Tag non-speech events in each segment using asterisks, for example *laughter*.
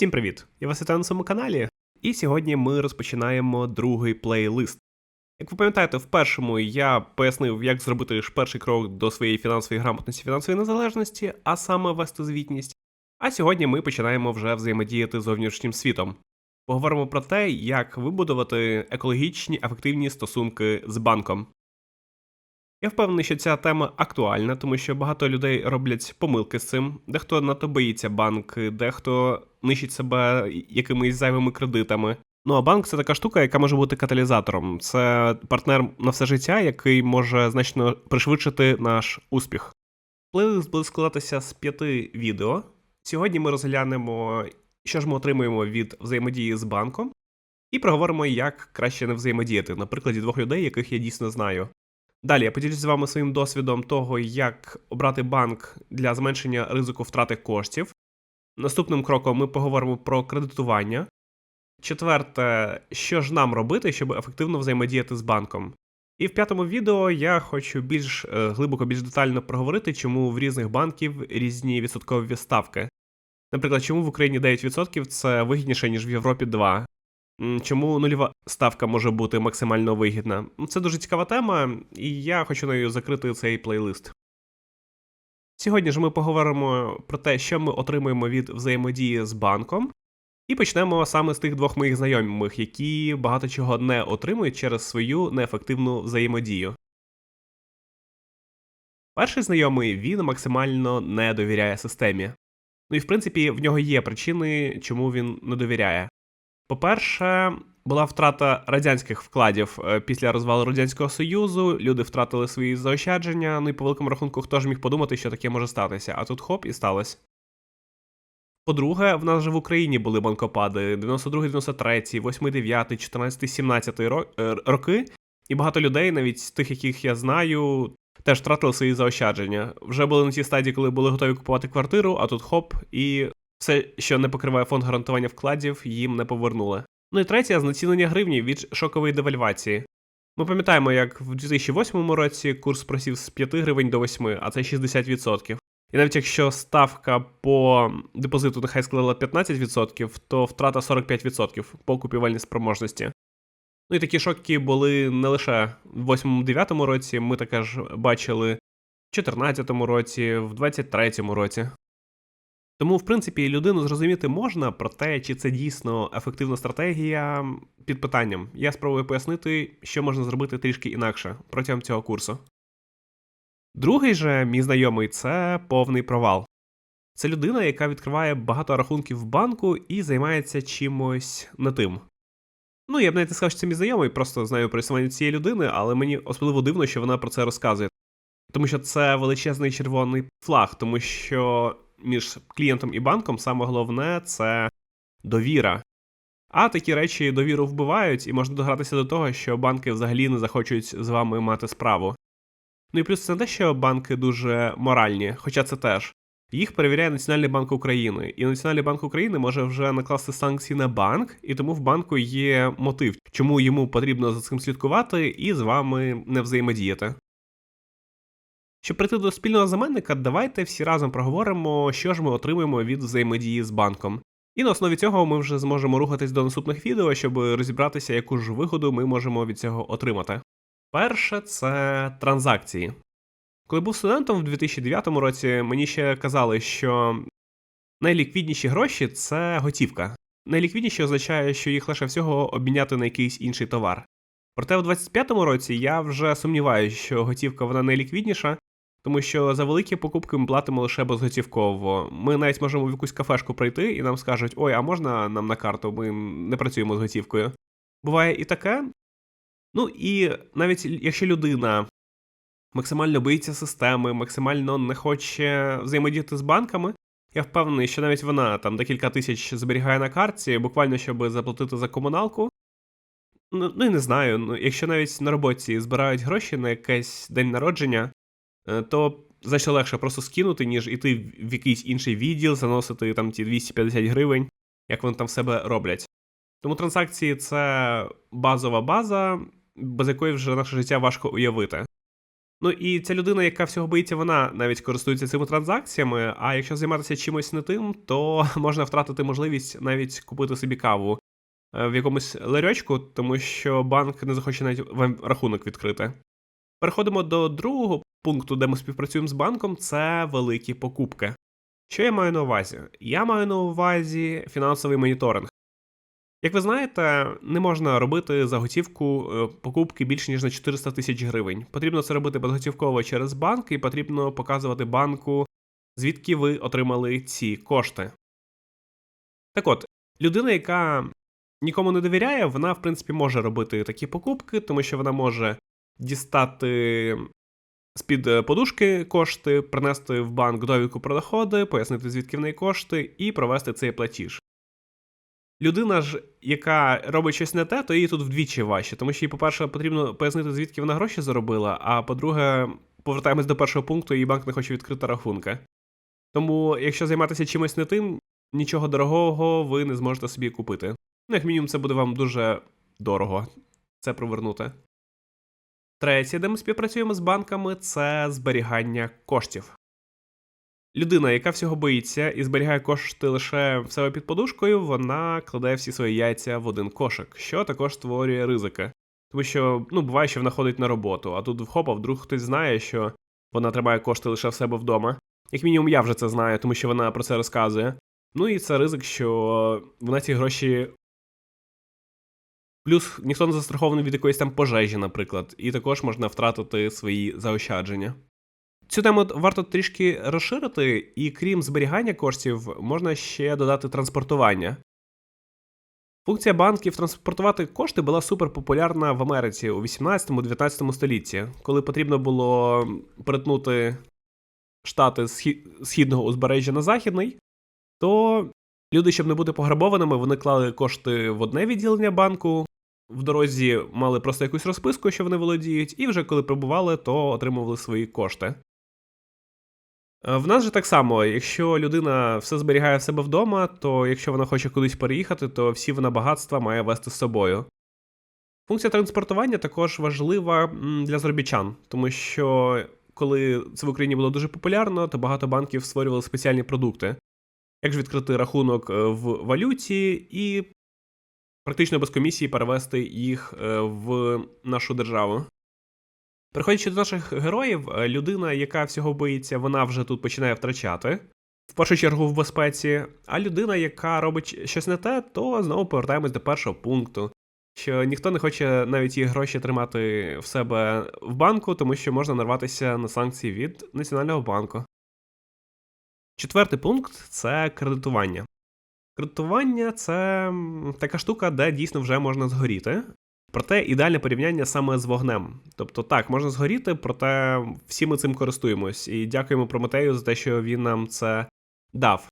Всім привіт! Я вас вітаю на своєму каналі, і сьогодні ми розпочинаємо другий плейлист. Як ви пам'ятаєте, в першому я пояснив, як зробити ж перший крок до своєї фінансової грамотності, фінансової незалежності, а саме вести звітність. А сьогодні ми починаємо вже взаємодіяти з зовнішнім світом. Поговоримо про те, як вибудувати екологічні ефективні стосунки з банком. Я впевнений, що ця тема актуальна, тому що багато людей роблять помилки з цим. Дехто надто боїться банк, дехто нищить себе якимись зайвими кредитами. Ну а банк це така штука, яка може бути каталізатором. Це партнер на все життя, який може значно пришвидшити наш успіх. Плейлист буде складатися з п'яти відео. Сьогодні ми розглянемо, що ж ми отримуємо від взаємодії з банком, і проговоримо, як краще не взаємодіяти на прикладі двох людей, яких я дійсно знаю. Далі я поділюсь з вами своїм досвідом того, як обрати банк для зменшення ризику втрати коштів. Наступним кроком ми поговоримо про кредитування. Четверте, що ж нам робити, щоб ефективно взаємодіяти з банком. І в п'ятому відео я хочу більш е, глибоко, більш детально проговорити, чому в різних банків різні відсоткові ставки. Наприклад, чому в Україні 9% це вигідніше, ніж в Європі 2%. Чому нульова ставка може бути максимально вигідна? Це дуже цікава тема, і я хочу нею закрити цей плейлист. Сьогодні ж ми поговоримо про те, що ми отримуємо від взаємодії з банком, і почнемо саме з тих двох моїх знайомих, які багато чого не отримують через свою неефективну взаємодію. Перший знайомий він максимально не довіряє системі. Ну і в принципі в нього є причини, чому він не довіряє. По-перше, була втрата радянських вкладів е, після розвалу Радянського Союзу, люди втратили свої заощадження, ну і по великому рахунку, хто ж міг подумати, що таке може статися, а тут хоп і сталося. По-друге, в нас же в Україні були банкопади. 92, 93, 8, 9, 14, 17 ро- е, роки, і багато людей, навіть тих, яких я знаю, теж втратили свої заощадження. Вже були на тій стадії, коли були готові купувати квартиру, а тут хоп, і все, що не покриває фонд гарантування вкладів, їм не повернули. Ну і третє знецінення гривні від шокової девальвації. Ми пам'ятаємо, як в 2008 році курс просів з 5 гривень до 8, а це 60%. І навіть якщо ставка по депозиту нехай складала 15%, то втрата 45% по купівельній спроможності. Ну і такі шоки були не лише в 8-9 році, ми таке ж бачили в 2014 році, в 2023 році. Тому, в принципі, людину зрозуміти можна, проте чи це дійсно ефективна стратегія під питанням. Я спробую пояснити, що можна зробити трішки інакше протягом цього курсу. Другий же мій знайомий це повний провал. Це людина, яка відкриває багато рахунків в банку і займається чимось не тим. Ну, я б навіть не сказав, що це мій знайомий, просто знаю про існування цієї людини, але мені особливо дивно, що вона про це розказує. Тому що це величезний червоний флаг, тому що між клієнтом і банком саме головне це довіра. А такі речі довіру вбивають, і можна догратися до того, що банки взагалі не захочуть з вами мати справу. Ну і плюс це не те, що банки дуже моральні, хоча це теж. Їх перевіряє Національний банк України, і Національний банк України може вже накласти санкції на банк, і тому в банку є мотив, чому йому потрібно за цим слідкувати і з вами не взаємодіяти. Щоб прийти до спільного знаменника, давайте всі разом проговоримо, що ж ми отримуємо від взаємодії з банком. І на основі цього ми вже зможемо рухатись до наступних відео, щоб розібратися, яку ж вигоду ми можемо від цього отримати. Перше це транзакції. Коли був студентом в 2009 році, мені ще казали, що найліквідніші гроші це готівка. Найліквідніші означає, що їх лише всього обміняти на якийсь інший товар. Проте в 25-му році я вже сумніваюся, що готівка вона найліквідніша, тому що за великі покупки ми платимо лише безготівково. Ми навіть можемо в якусь кафешку прийти і нам скажуть: ой, а можна нам на карту, ми не працюємо з готівкою. Буває і таке. Ну і навіть якщо людина максимально боїться системи, максимально не хоче взаємодіяти з банками, я впевнений, що навіть вона там декілька тисяч зберігає на карті, буквально щоб заплатити за комуналку. Ну, ну і не знаю, ну, якщо навіть на роботі збирають гроші на якийсь день народження, то значно легше просто скинути, ніж іти в якийсь інший відділ, заносити там ті 250 гривень, як вони там себе роблять. Тому транзакції це базова база, без якої вже наше життя важко уявити. Ну і ця людина, яка всього боїться, вона навіть користується цими транзакціями. А якщо займатися чимось не тим, то *laughs* можна втратити можливість навіть купити собі каву е, в якомусь ларьочку, тому що банк не захоче навіть вам рахунок відкрити. Переходимо до другого пункту, де ми співпрацюємо з банком, це великі покупки. Що я маю на увазі? Я маю на увазі фінансовий моніторинг. Як ви знаєте, не можна робити за готівку е, покупки більше ніж на 400 тисяч гривень. Потрібно це робити безготівково через банк, і потрібно показувати банку, звідки ви отримали ці кошти. Так от, людина, яка нікому не довіряє, вона, в принципі, може робити такі покупки, тому що вона може дістати з-під е, подушки кошти, принести в банк довідку про доходи, пояснити, звідки в неї кошти, і провести цей платіж. Людина ж, яка робить щось не те, то їй тут вдвічі важче, тому що їй, по-перше, потрібно пояснити, звідки вона гроші заробила, а по-друге, повертаємось до першого пункту, і банк не хоче відкрити рахунки. Тому, якщо займатися чимось не тим, нічого дорогого ви не зможете собі купити. Ну, як мінімум, це буде вам дуже дорого це провернути. Третє, де ми співпрацюємо з банками, це зберігання коштів. Людина, яка всього боїться і зберігає кошти лише в себе під подушкою, вона кладе всі свої яйця в один кошик, що також створює ризики. Тому що ну, буває, що вона ходить на роботу, а тут хопа, вдруг хтось знає, що вона тримає кошти лише в себе вдома. Як мінімум, я вже це знаю, тому що вона про це розказує. Ну і це ризик, що вона ці гроші. Плюс ніхто не застрахований від якоїсь там пожежі, наприклад, і також можна втратити свої заощадження. Цю тему варто трішки розширити, і крім зберігання коштів, можна ще додати транспортування. Функція банків транспортувати кошти була суперпопулярна в Америці у 18-19 столітті, коли потрібно було перетнути штати з східного узбережжя на західний, то люди, щоб не бути пограбованими, вони клали кошти в одне відділення банку, в дорозі мали просто якусь розписку, що вони володіють, і вже коли прибували, то отримували свої кошти. Е, В нас же так само, якщо людина все зберігає в себе вдома, то якщо вона хоче кудись переїхати, то всі вона багатства має вести з собою. Функція транспортування також важлива для заробітчан, тому що коли це в Україні було дуже популярно, то багато банків створювали спеціальні продукти. Як ж відкрити рахунок е, в валюті і практично без комісії перевести їх е, в нашу державу. Переходячи до наших героїв, е, людина, яка всього боїться, вона вже тут починає втрачати. В першу чергу в безпеці, а людина, яка робить щось не те, то знову повертаємось до першого пункту. Що ніхто не хоче навіть їх гроші тримати в себе в банку, тому що можна нарватися на санкції від Національного банку. Четвертий пункт це кредитування. Кредитування це така штука, де дійсно вже можна згоріти. Проте ідеальне порівняння саме з вогнем. Тобто, так, можна згоріти, проте всі ми цим користуємось. І дякуємо Прометею за те, що він нам це дав.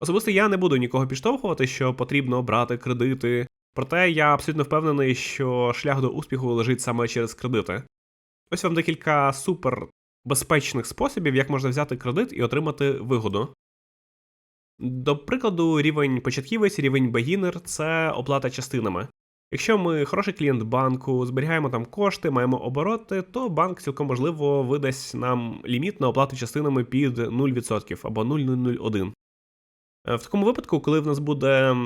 Особисто я не буду нікого підштовхувати, що потрібно брати кредити. Проте я абсолютно впевнений, що шлях до успіху лежить саме через кредити. Ось вам декілька супер безпечних способів, як можна взяти кредит і отримати вигоду. До прикладу, рівень початківець, рівень beginner – це оплата частинами. Якщо ми хороший клієнт банку, зберігаємо там кошти, маємо обороти, то банк цілком можливо видасть нам ліміт на оплату частинами під 0% або 0,001. Е, В такому випадку, коли в нас буде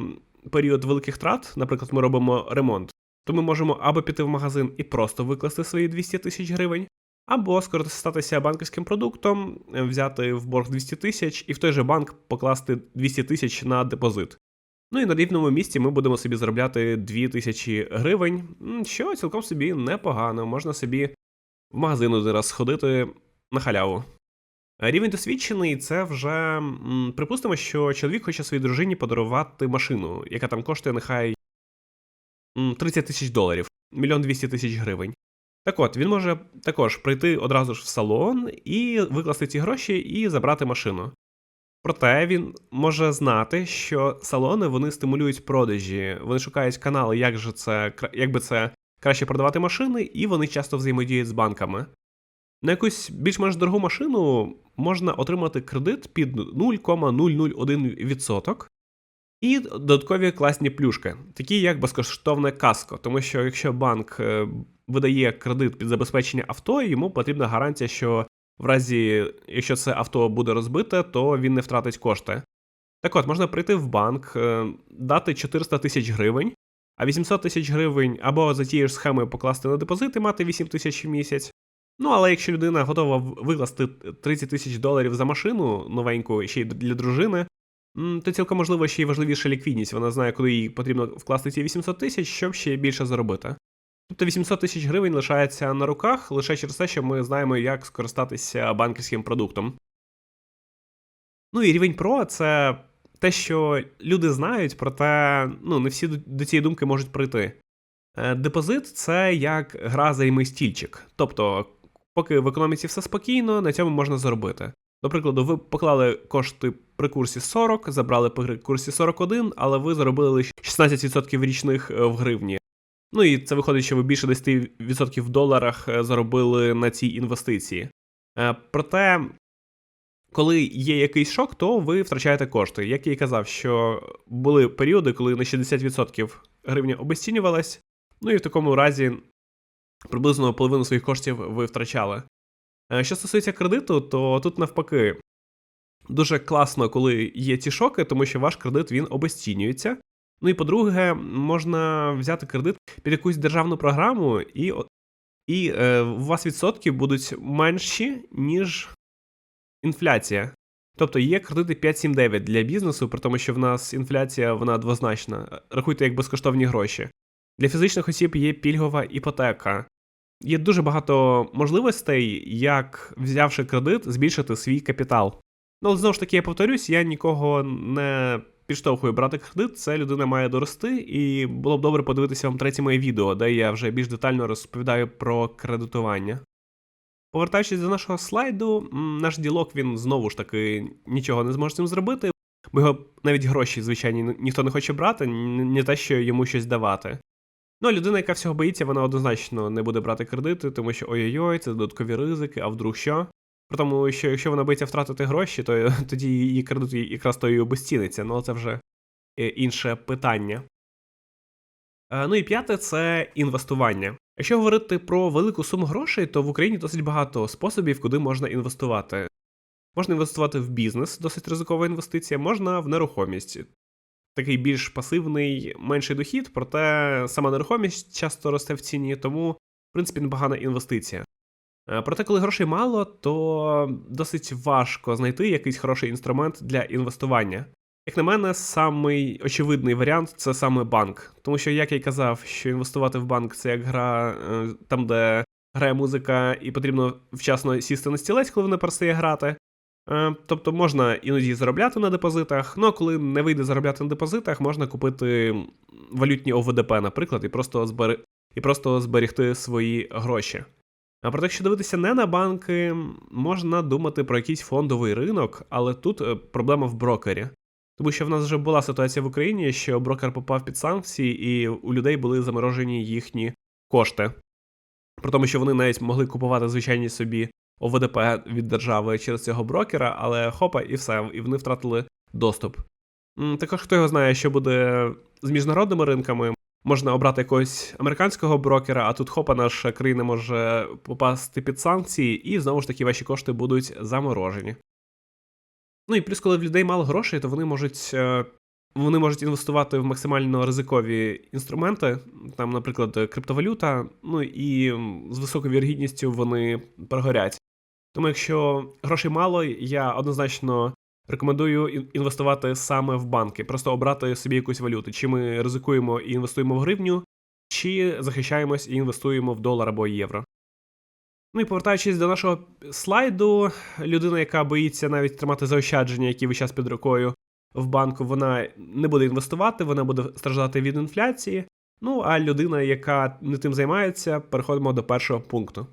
період великих трат, наприклад, ми робимо ремонт, то ми можемо або піти в магазин і просто викласти свої 200 тисяч гривень, або скористатися банківським продуктом, е, взяти в борг 200 тисяч і в той же банк покласти 200 тисяч на депозит. Ну і на рівному місці ми будемо собі заробляти 2000 гривень, що цілком собі непогано. Можна собі в магазин один раз сходити на халяву. Рівень досвідчений це вже припустимо, що чоловік хоче своїй дружині подарувати машину, яка там коштує нехай 30 тисяч доларів, мільйон 200 тисяч гривень. Так от, він може також прийти одразу ж в салон і викласти ці гроші і забрати машину. Проте він може знати, що салони вони стимулюють продажі, вони шукають канали, як же це як це краще продавати машини, і вони часто взаємодіють з банками. На якусь більш-менш дорогу машину можна отримати кредит під 0,001% і додаткові класні плюшки, такі як безкоштовне каско. Тому що якщо банк е, видає кредит під забезпечення авто, йому потрібна гарантія, що в разі, якщо це авто буде розбите, то він не втратить кошти. Так от, можна прийти в банк, е, дати 400 тисяч гривень, а 800 тисяч гривень або за тією ж схемою покласти на депозит і мати 8 тисяч в місяць. Ну, але якщо людина готова викласти 30 тисяч доларів за машину новеньку, ще й для дружини, то цілком можливо ще й важливіша ліквідність. Вона знає, коли їй потрібно вкласти ці 800 тисяч, щоб ще більше заробити. Тобто 800 тисяч гривень лишається на руках лише через те, що ми знаємо, як скористатися банківським продуктом. Ну і рівень Pro це те, що люди знають, проте ну, не всі до, цієї думки можуть прийти. Е, Депозит це як гра займи стільчик. Тобто, поки в економіці все спокійно, на цьому можна заробити. До прикладу, ви поклали кошти при курсі 40, забрали при курсі 41, але ви заробили лише 16% річних е, в гривні. Ну і це виходить, що ви більше 10% в доларах е, заробили на цій інвестиції. Е, Проте, коли є якийсь шок, то ви втрачаєте кошти. Як я і казав, що були періоди, коли на 60% гривня обесцінювалась, ну і в такому разі приблизно половину своїх коштів ви втрачали. Е, Що стосується кредиту, то тут навпаки дуже класно, коли є ці шоки, тому що ваш кредит він обесцінюється. Ну і по-друге, можна взяти кредит під якусь державну програму, і, і е, у вас відсотки будуть менші, ніж інфляція. Тобто є кредити 5-7-9 для бізнесу, при тому, що в нас інфляція вона двозначна. Рахуйте як безкоштовні гроші. Для фізичних осіб є пільгова іпотека. Є дуже багато можливостей, як взявши кредит, збільшити свій капітал. Ну, знову ж таки, я повторюсь, я нікого не підштовхую брати кредит, це людина має дорости, і було б добре подивитися вам третє моє відео, де я вже більш детально розповідаю про кредитування. Повертаючись до нашого слайду, наш ділок він знову ж таки нічого не зможе з цим зробити, бо його навіть гроші, звичайні, ніхто не хоче брати, не те, що йому щось давати. Ну, а людина, яка всього боїться, вона однозначно не буде брати кредити, тому що ой-ой-ой, це додаткові ризики, а вдруг що? При тому, що якщо вона боїться втратити гроші, то *laughs* тоді її кредит якраз то і обезціниться. Ну, це вже е, інше питання. Е, Ну і п'яте це інвестування. Якщо говорити про велику суму грошей, то в Україні досить багато способів, куди можна інвестувати. Можна інвестувати в бізнес, досить ризикова інвестиція, можна в нерухомість. Такий більш пасивний, менший дохід, проте сама нерухомість часто росте в ціні, тому, в принципі, непогана інвестиція. Е, Проте, коли грошей мало, то досить важко знайти якийсь хороший інструмент для інвестування. Як на мене, самий очевидний варіант це саме банк. Тому що, як я й казав, що інвестувати в банк це як гра е, там, де грає музика, і потрібно вчасно сісти на стілець, коли вона перестає грати. Е, Тобто можна іноді заробляти на депозитах, ну а коли не вийде заробляти на депозитах, можна купити валютні ОВДП, наприклад, і просто, збери... і просто зберегти свої гроші. А проте, якщо дивитися не на банки, можна думати про якийсь фондовий ринок, але тут е, проблема в брокері. Тому що в нас вже була ситуація в Україні, що брокер попав під санкції, і у людей були заморожені їхні кошти. При тому, що вони навіть могли купувати звичайні собі ОВДП від держави через цього брокера, але хопа, і все, і вони втратили доступ. Також хто його знає, що буде з міжнародними ринками. Можна обрати якогось американського брокера, а тут хопа, наша країна може попасти під санкції, і знову ж таки ваші кошти будуть заморожені. Ну і плюс, коли в людей мало грошей, то вони можуть. е, Вони можуть інвестувати в максимально ризикові інструменти, там, наприклад, криптовалюта, ну і з високою вірогідністю вони прогорять. Тому, якщо грошей мало, я однозначно рекомендую інвестувати саме в банки, просто обрати собі якусь валюту. Чи ми ризикуємо і інвестуємо в гривню, чи захищаємось і інвестуємо в долар або євро. Ну і повертаючись до нашого слайду, людина, яка боїться навіть тримати заощадження, які весь час під рукою в банку, вона не буде інвестувати, вона буде страждати від інфляції. Ну а людина, яка не тим займається, переходимо до першого пункту.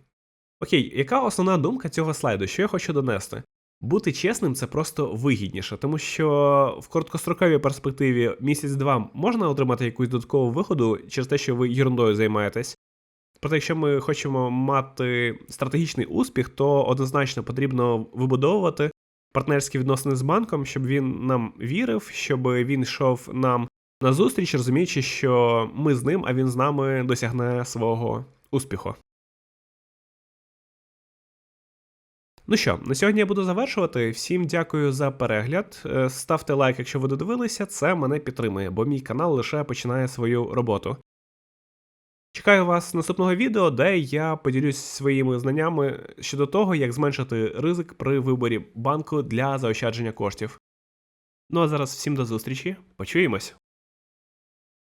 Окей, яка основна думка цього слайду? Що я хочу донести? Бути чесним це просто вигідніше, тому що в короткостроковій перспективі місяць-два можна отримати якусь додаткову виходу через те, що ви ерундою займаєтесь. Проте, якщо ми хочемо мати стратегічний успіх, то однозначно потрібно вибудовувати партнерські відносини з банком, щоб він нам вірив, щоб він йшов нам на зустріч, розуміючи, що ми з ним, а він з нами досягне свого Успіху! Ну що, на сьогодні я буду завершувати. Всім дякую за перегляд. Е, Ставте лайк, якщо ви додивилися, це мене підтримує, бо мій канал лише починає свою роботу. Чекаю вас наступного відео, де я поділюсь своїми знаннями щодо того, як зменшити ризик при виборі банку для заощадження коштів. Ну а зараз всім до зустрічі, почуємось!